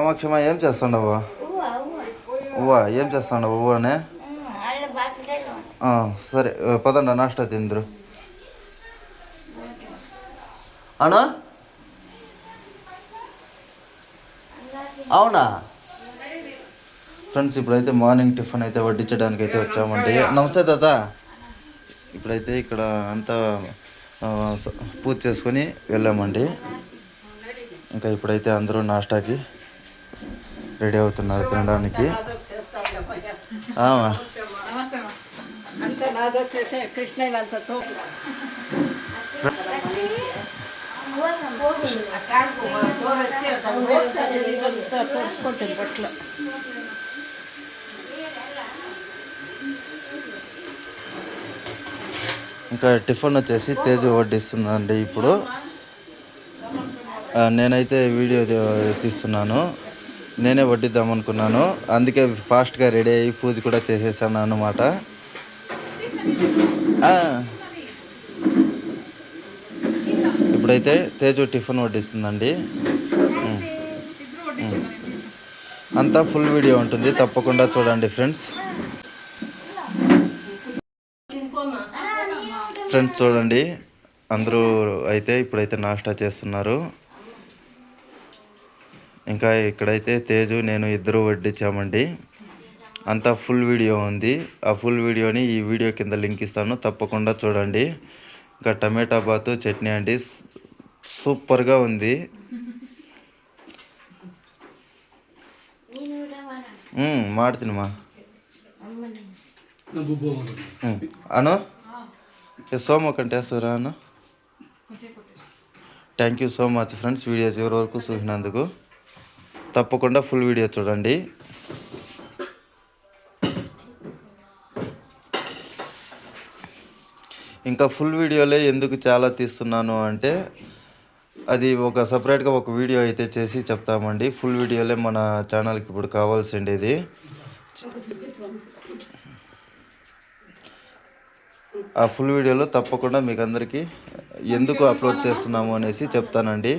సమక్షమా ఏం చేస్తాండవు? ఉవ్వ ఏం చేస్తాండవు ఉవ్వనే? సరే పదండి నాష్టా తిందరు. అవునా అవునా? ఫ్రెండ్స్ ఇప్పుడైతే మార్నింగ్ టిఫిన్ అయితే వడ్డించడానికి అయితే వచ్చామండి. నమస్తే తాత. ఇప్పుడైతే ఇక్కడ అంతా పూజ చేసుకొని వెళ్ళామండి. ఇంకా ఇప్పుడైతే అందరూ నాష్టాకి రెడీ అవుతున్నారు తినడానికి. ఇంకా టిఫిన్ వచ్చేసి తేజు వడ్డిస్తుందండి ఇప్పుడు. నేనైతే వీడియో తీస్తున్నాను. నేనే వడ్డిద్దాం అనుకున్నాను అందుకే ఫాస్ట్గా రెడీ అయ్యి పూజ కూడా చేసేసాను అన్నమాట. ఇప్పుడైతే తేజు టిఫిన్ వడ్డిస్తుందండి. అంతా ఫుల్ వీడియో ఉంటుంది. తప్పకుండా చూడండి ఫ్రెండ్స్. ఫ్రెండ్స్ చూడండి. అందరూ అయితే ఇప్పుడైతే నాస్టా చేస్తున్నారు. ఇంకా ఇక్కడైతే తేజు నేను ఇద్దరు వడ్డించామండి అంతా ఫుల్ వీడియో ఉంది ఆ ఫుల్ వీడియోని ఈ వీడియో కింద లింక్ ఇస్తాను తప్పకుండా చూడండి ఇంకా టమాటా బాతు చట్నీ అండి స్- సూపర్గా ఉంది మ్మ్, ಮಾಡ್ತೀನಮ್ಮ ಹ್ಞೂ ಅನು సోమ కంటేస్తారా అన్న thank you so much friends video చివరి వరకు చూసినందుకు తప్పకుండా ఫుల్ వీడియో చూడండి. ఇంకా ఫుల్ వీడియోలే ఎందుకు చాలా తీస్తున్నాను అంటే అది ఒక సపరేట్గా ఒక వీడియో అయితే చేసి చెప్తామండి. ఫుల్ వీడియోలే మన ఛానల్కి ఇప్పుడు కావాల్సిండేది. ఆ ఫుల్ వీడియోలో తప్పకుండా మీకు అందరికీ ఎందుకు అప్లోడ్ చేస్తున్నాము అనేసి చెప్తానండి.